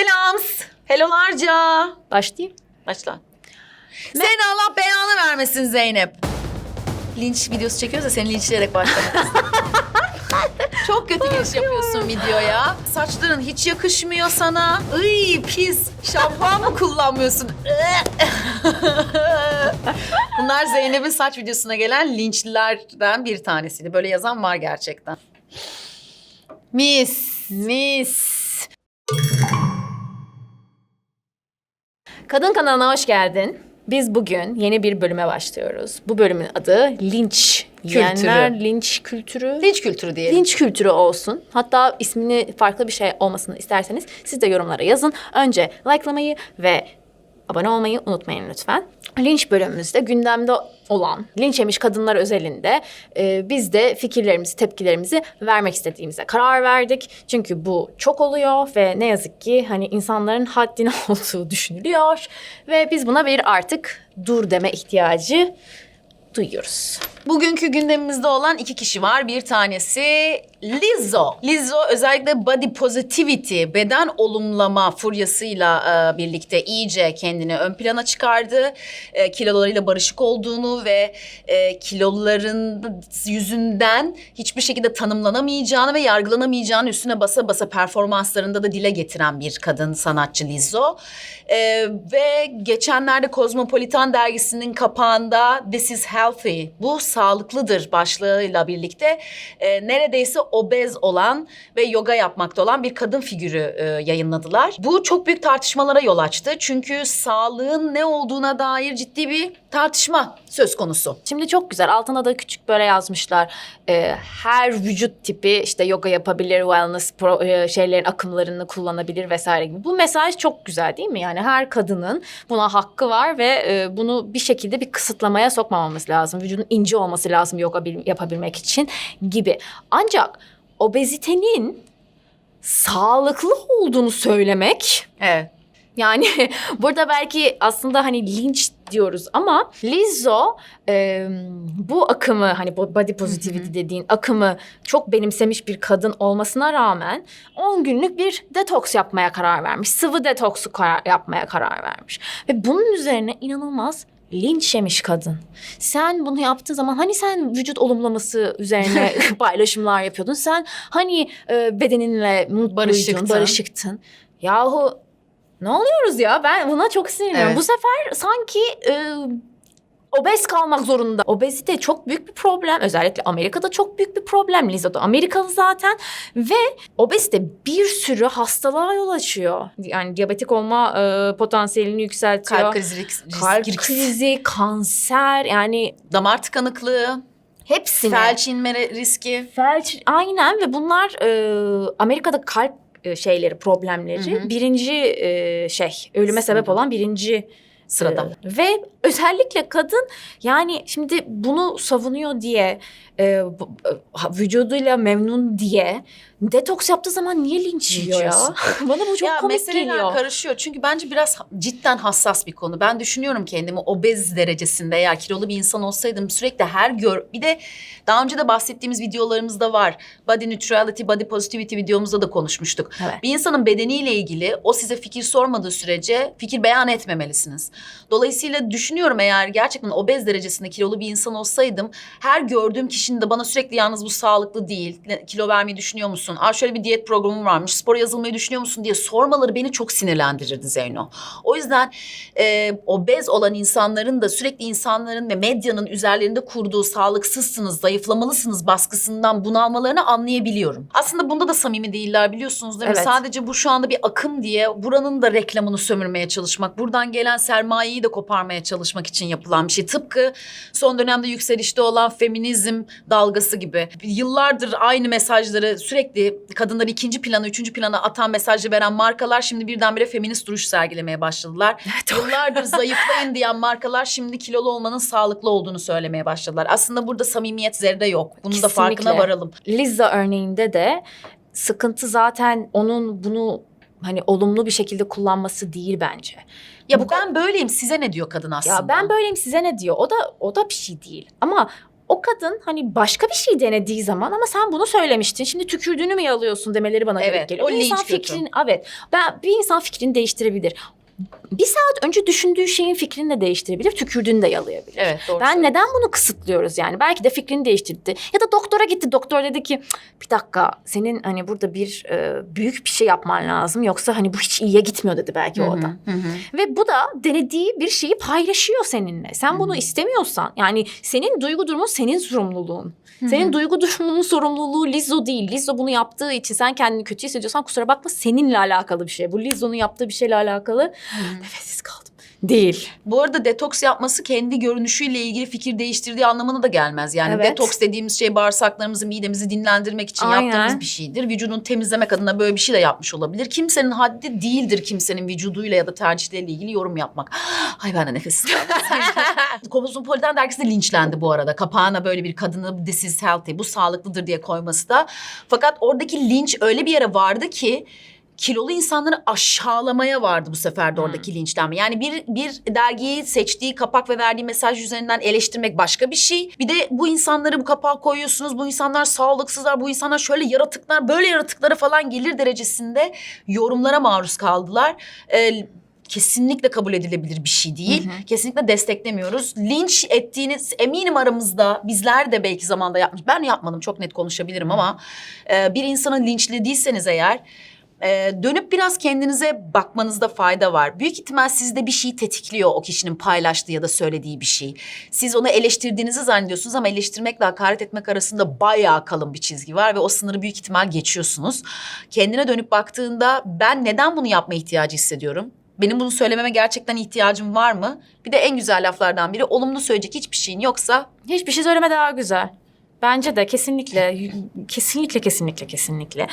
Selams. Hellolarca. Başlayayım. Başla. Seni Allah belanı vermesin Zeynep. Linç videosu çekiyoruz da seni linçleyerek başlamak Çok kötü giriş yapıyorsun videoya. Saçların hiç yakışmıyor sana. Iy pis. Şampuan mı kullanmıyorsun? Bunlar Zeynep'in saç videosuna gelen linçlerden bir tanesiydi. Böyle yazan var gerçekten. Mis. Mis. Kadın kanalına hoş geldin. Biz bugün yeni bir bölüme başlıyoruz. Bu bölümün adı linç. Yiyenler linç kültürü. Linç kültürü diyelim. Linç kültürü olsun. Hatta ismini farklı bir şey olmasını isterseniz siz de yorumlara yazın. Önce likelamayı ve abone olmayı unutmayın lütfen. Linç bölümümüzde gündemde olan linç yemiş kadınlar özelinde e, biz de fikirlerimizi, tepkilerimizi vermek istediğimize karar verdik. Çünkü bu çok oluyor ve ne yazık ki hani insanların haddine olduğu düşünülüyor ve biz buna bir artık dur deme ihtiyacı duyuyoruz. Bugünkü gündemimizde olan iki kişi var. Bir tanesi Lizzo. Lizzo özellikle body positivity, beden olumlama furyasıyla e, birlikte iyice kendini ön plana çıkardı. E, kilolarıyla barışık olduğunu ve e, kiloların yüzünden hiçbir şekilde tanımlanamayacağını ve yargılanamayacağını üstüne basa basa performanslarında da dile getiren bir kadın sanatçı Lizzo. E, ve geçenlerde Cosmopolitan dergisinin kapağında This is healthy, bu sağlıklıdır başlığıyla birlikte e, neredeyse obez olan ve yoga yapmakta olan bir kadın figürü e, yayınladılar. Bu çok büyük tartışmalara yol açtı. Çünkü sağlığın ne olduğuna dair ciddi bir tartışma söz konusu. Şimdi çok güzel. Altına da küçük böyle yazmışlar. Ee, her vücut tipi işte yoga yapabilir, wellness pro, e, şeylerin akımlarını kullanabilir vesaire gibi. Bu mesaj çok güzel değil mi? Yani her kadının buna hakkı var ve e, bunu bir şekilde bir kısıtlamaya sokmamamız lazım. Vücudun ince olması lazım yoga bil- yapabilmek için gibi. Ancak obezitenin sağlıklı olduğunu söylemek Evet. yani burada belki aslında hani linç diyoruz ama Lizzo e, bu akımı hani body positivity dediğin akımı çok benimsemiş bir kadın olmasına rağmen 10 günlük bir detoks yapmaya karar vermiş. Sıvı detoksu karar, yapmaya karar vermiş. Ve bunun üzerine inanılmaz linç yemiş kadın. Sen bunu yaptığın zaman hani sen vücut olumlaması üzerine paylaşımlar yapıyordun. Sen hani e, bedeninle mutluydun, Barışıktın. barışıktın. Yahu ne oluyoruz ya? Ben buna çok sinirleniyorum. Evet. Bu sefer sanki e, obez kalmak zorunda. Obezite çok büyük bir problem. Özellikle Amerika'da çok büyük bir problem. Lizzo da Amerikalı zaten. Ve obezite bir sürü hastalığa yol açıyor. Yani diyabetik olma e, potansiyelini yükseltiyor. Kalp krizi, risk- Kalp risk- krizi, kanser yani damar tıkanıklığı, hepsini. felç inme riski. Felç aynen ve bunlar e, Amerika'da kalp e, şeyleri problemleri Hı hı. birinci e, şey ölüme sebep olan birinci Sırada. e, ve özellikle kadın yani şimdi bunu savunuyor diye e, e, vücuduyla memnun diye detoks yaptığı zaman niye linç yiyor ya? Bana bu çok ya komik geliyor. karışıyor. Çünkü bence biraz cidden hassas bir konu. Ben düşünüyorum kendimi obez derecesinde eğer kilolu bir insan olsaydım sürekli her gör... Bir de daha önce de bahsettiğimiz videolarımızda var. Body neutrality, body positivity videomuzda da konuşmuştuk. Evet. Bir insanın bedeniyle ilgili o size fikir sormadığı sürece fikir beyan etmemelisiniz. Dolayısıyla düşünüyorum eğer gerçekten obez derecesinde kilolu bir insan olsaydım her gördüğüm kişinin de bana sürekli yalnız bu sağlıklı değil, kilo vermeyi düşünüyor musun? Aa şöyle bir diyet programı varmış, spora yazılmayı düşünüyor musun diye sormaları beni çok sinirlendirirdi Zeyno. O yüzden e, obez olan insanların da sürekli insanların ve medyanın üzerlerinde kurduğu sağlıksızsınız, zayıflamalısınız baskısından bunalmalarını anlayabiliyorum. Aslında bunda da samimi değiller biliyorsunuz değil mi? Evet. Sadece bu şu anda bir akım diye buranın da reklamını sömürmeye çalışmak, buradan gelen sermayeyi de koparmaya çalışmak için yapılan bir şey. Tıpkı son dönemde yükselişte olan feminizm dalgası gibi. Yıllardır aynı mesajları sürekli kadınları ikinci plana, üçüncü plana atan mesajı veren markalar şimdi birdenbire feminist duruş sergilemeye başladılar. Yıllardır zayıflayın diyen markalar şimdi kilolu olmanın sağlıklı olduğunu söylemeye başladılar. Aslında burada samimiyet zerre yok. Bunun da Kesinlikle. farkına varalım. Lizzo örneğinde de sıkıntı zaten onun bunu hani olumlu bir şekilde kullanması değil bence. Ya Bu ben böyleyim size ne diyor kadın aslında? Ya ben böyleyim size ne diyor? O da o da bir şey değil. Ama o kadın hani başka bir şey denediği zaman ama sen bunu söylemiştin. Şimdi tükürdüğünü mü yalıyorsun demeleri bana Evet, garip geliyor. o Bir insan kötü. fikrini evet ben bir insan fikrini değiştirebilir. Bir saat önce düşündüğü şeyin fikrini de değiştirebilir, tükürdüğünü de yalayabilir. Evet doğru. Ben neden bunu kısıtlıyoruz yani? Belki de fikrini değiştirdi. Ya da doktora gitti. Doktor dedi ki "Cık, bir dakika senin hani burada bir e, büyük bir şey yapman lazım. Yoksa hani bu hiç iyiye gitmiyor dedi belki o adam. Ve bu da denediği bir şeyi paylaşıyor seninle. Sen bunu istemiyorsan yani senin duygu durumun senin sorumluluğun. Senin duygu durumunun sorumluluğu Lizzo değil. Lizzo bunu yaptığı için sen kendini kötü hissediyorsan kusura bakma seninle alakalı bir şey. Bu Lizzo'nun yaptığı bir şeyle alakalı nefessiz kaldım. Değil. Bu arada detoks yapması kendi görünüşüyle ilgili fikir değiştirdiği anlamına da gelmez. Yani Evet. detoks dediğimiz şey bağırsaklarımızı, midemizi dinlendirmek için Aynen. yaptığımız bir şeydir. Vücudunu temizlemek adına böyle bir şey de yapmış olabilir. Kimsenin haddi değildir kimsenin vücuduyla ya da tercihleriyle ilgili yorum yapmak. Ay ben de nefessiz kaldım. Kozmopolitan dergisi de linçlendi bu arada. Kapağına böyle bir kadını this is healthy, bu sağlıklıdır diye koyması da. Fakat oradaki linç öyle bir yere vardı ki kilolu insanları aşağılamaya vardı bu sefer de oradaki linçlenme. Yani bir bir dergiyi seçtiği kapak ve verdiği mesaj üzerinden eleştirmek başka bir şey. Bir de bu insanları bu kapağa koyuyorsunuz. Bu insanlar sağlıksızlar. Bu insanlar şöyle yaratıklar, böyle yaratıklara falan gelir derecesinde yorumlara maruz kaldılar. Ee, kesinlikle kabul edilebilir bir şey değil. Kesinlikle desteklemiyoruz. Linç ettiğiniz eminim aramızda bizler de belki zamanda yapmış. Ben yapmadım çok net konuşabilirim ama e, bir insanı linçlediyseniz eğer e, dönüp biraz kendinize bakmanızda fayda var. Büyük ihtimal sizde bir şey tetikliyor o kişinin paylaştığı ya da söylediği bir şey. Siz onu eleştirdiğinizi zannediyorsunuz ama eleştirmekle hakaret etmek arasında bayağı kalın bir çizgi var ve o sınırı büyük ihtimal geçiyorsunuz. Kendine dönüp baktığında ben neden bunu yapma ihtiyacı hissediyorum? Benim bunu söylememe gerçekten ihtiyacım var mı? Bir de en güzel laflardan biri olumlu söyleyecek hiçbir şeyin yoksa Hiçbir şey söyleme daha güzel. Bence de kesinlikle, kesinlikle, kesinlikle, kesinlikle.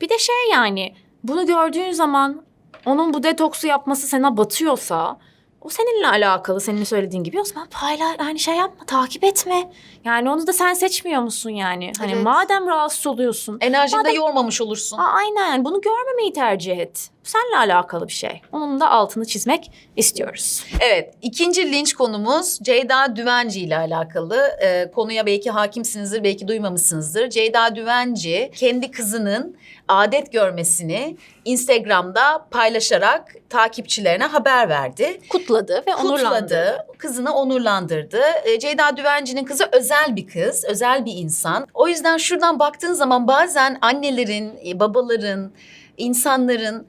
Bir de şey yani bunu gördüğün zaman onun bu detoksu yapması sana batıyorsa o seninle alakalı senin söylediğin gibi o zaman payla yani şey yapma takip etme. Yani onu da sen seçmiyor musun yani? Hani Evet. madem rahatsız oluyorsun. enerjini de Madem- yormamış olursun. Aa, aynen bunu görmemeyi tercih et. Seninle alakalı bir şey. Onun da altını çizmek istiyoruz. Evet, ikinci linç konumuz Ceyda Düvenci ile alakalı. Ee, konuya belki hakimsinizdir, belki duymamışsınızdır. Ceyda Düvenci kendi kızının adet görmesini Instagram'da paylaşarak takipçilerine haber verdi. Kutladı ve onurlandı. Kutladı, kızını onurlandırdı. Ee, Ceyda Düvenci'nin kızı özel bir kız, özel bir insan. O yüzden şuradan baktığın zaman bazen annelerin, e, babaların, insanların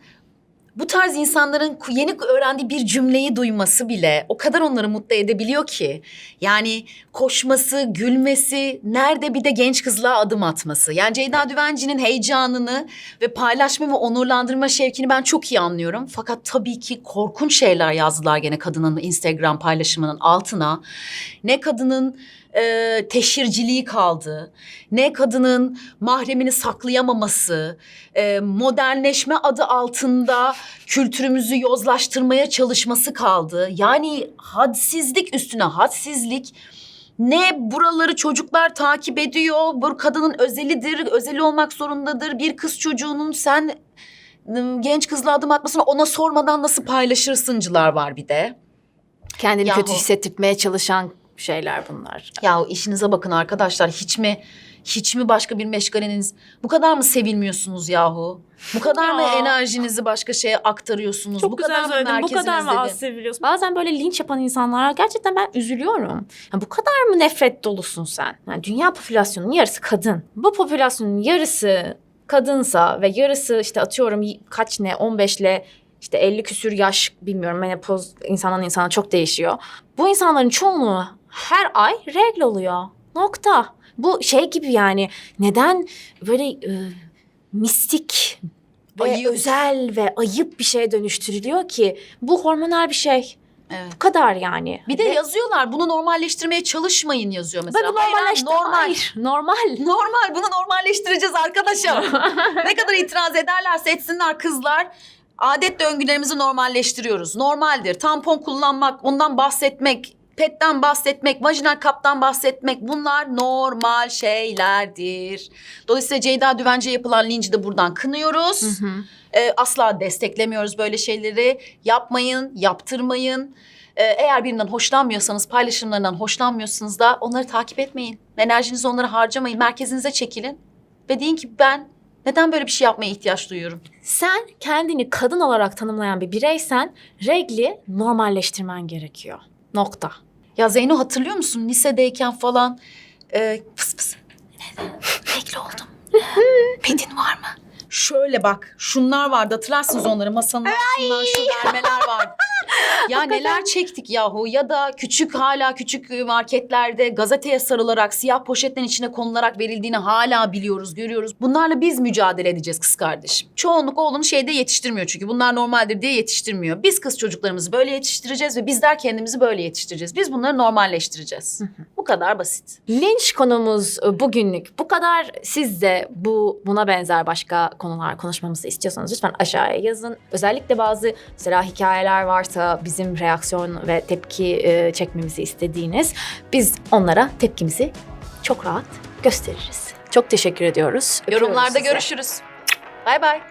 bu tarz insanların yeni öğrendiği bir cümleyi duyması bile o kadar onları mutlu edebiliyor ki. Yani koşması, gülmesi, nerede bir de genç kızlığa adım atması. Yani Ceyda Düvenci'nin heyecanını ve paylaşma ve onurlandırma şevkini ben çok iyi anlıyorum. Fakat tabii ki korkunç şeyler yazdılar gene kadının Instagram paylaşımının altına. Ne kadının e, teşhirciliği kaldı, ne kadının mahremini saklayamaması, e, modernleşme adı altında kültürümüzü yozlaştırmaya çalışması kaldı. Yani hadsizlik üstüne hadsizlik. Ne buraları çocuklar takip ediyor, bu kadının özelidir, özeli olmak zorundadır. Bir kız çocuğunun sen genç kızla adım atmasını ona sormadan nasıl paylaşırsıncılar var bir de. Kendini Yahu. kötü hissettirmeye çalışan şeyler bunlar. Ya işinize bakın arkadaşlar hiç mi hiç mi başka bir meşgaleniz bu kadar mı sevilmiyorsunuz yahu? Bu kadar mı Ya. enerjinizi başka şeye aktarıyorsunuz? bu kadar mı merkezinizdedir? seviliyorsun? Bazen böyle linç yapan insanlara gerçekten ben üzülüyorum. Ya bu kadar mı nefret dolusun sen? Yani dünya popülasyonunun yarısı kadın. Bu popülasyonun yarısı kadınsa ve yarısı işte atıyorum y- kaç ne 15 ile işte 50 küsür yaş bilmiyorum menopoz insandan insana çok değişiyor. Bu insanların çoğunluğu her ay regl oluyor. Nokta. Bu şey gibi yani neden böyle e, mistik ve Ayıp. özel ve ayıp bir şeye dönüştürülüyor ki bu hormonal bir şey. Evet. Bu kadar yani. Bir de Ve- yazıyorlar bunu normalleştirmeye çalışmayın yazıyor mesela. ben bu Hayır, normal. Hayır, normal. Normal bunu normalleştireceğiz arkadaşım. ne kadar itiraz ederlerse etsinler kızlar. Adet döngülerimizi normalleştiriyoruz. Normaldir. Tampon kullanmak, ondan bahsetmek, petten bahsetmek, vajinal kaptan bahsetmek bunlar normal şeylerdir. Dolayısıyla Ceyda Düvence'ye yapılan linci de buradan kınıyoruz. Ee, asla desteklemiyoruz böyle şeyleri. Yapmayın, yaptırmayın. Ee, eğer birinden hoşlanmıyorsanız, paylaşımlarından hoşlanmıyorsunuz da onları takip etmeyin. Enerjinizi onlara harcamayın. Merkezinize çekilin. Ve deyin ki ben neden böyle bir şey yapmaya ihtiyaç duyuyorum? Sen kendini kadın olarak tanımlayan bir bireysen regli normalleştirmen gerekiyor. Nokta. Ya Zeyno hatırlıyor musun lisedeyken falan e, pıs pıs. Regl oldum. Pedin var mı? Şöyle bak şunlar vardı hatırlarsınız onları masanın altından şu vermeler vardı. Ya neler çektik yahu ya da küçük hala küçük marketlerde gazeteye sarılarak siyah poşetlerin içine konularak verildiğini hala biliyoruz görüyoruz. Bunlarla biz mücadele edeceğiz kız kardeşim. Çoğunluk oğlunu şeyde yetiştirmiyor çünkü bunlar normaldir diye yetiştirmiyor. Biz kız çocuklarımızı böyle yetiştireceğiz ve bizler kendimizi böyle yetiştireceğiz. Biz bunları normalleştireceğiz. Bu kadar basit. Linç konumuz e, bugünlük bu kadar. Siz de bu buna benzer başka konular konuşmamızı istiyorsanız lütfen aşağıya yazın. Özellikle bazı mesela hikayeler varsa bizim reaksiyon ve tepki e, çekmemizi istediğiniz biz onlara tepkimizi çok rahat gösteririz. Çok teşekkür ediyoruz. Öpüyoruz Yorumlarda sizi. görüşürüz. Bay bay.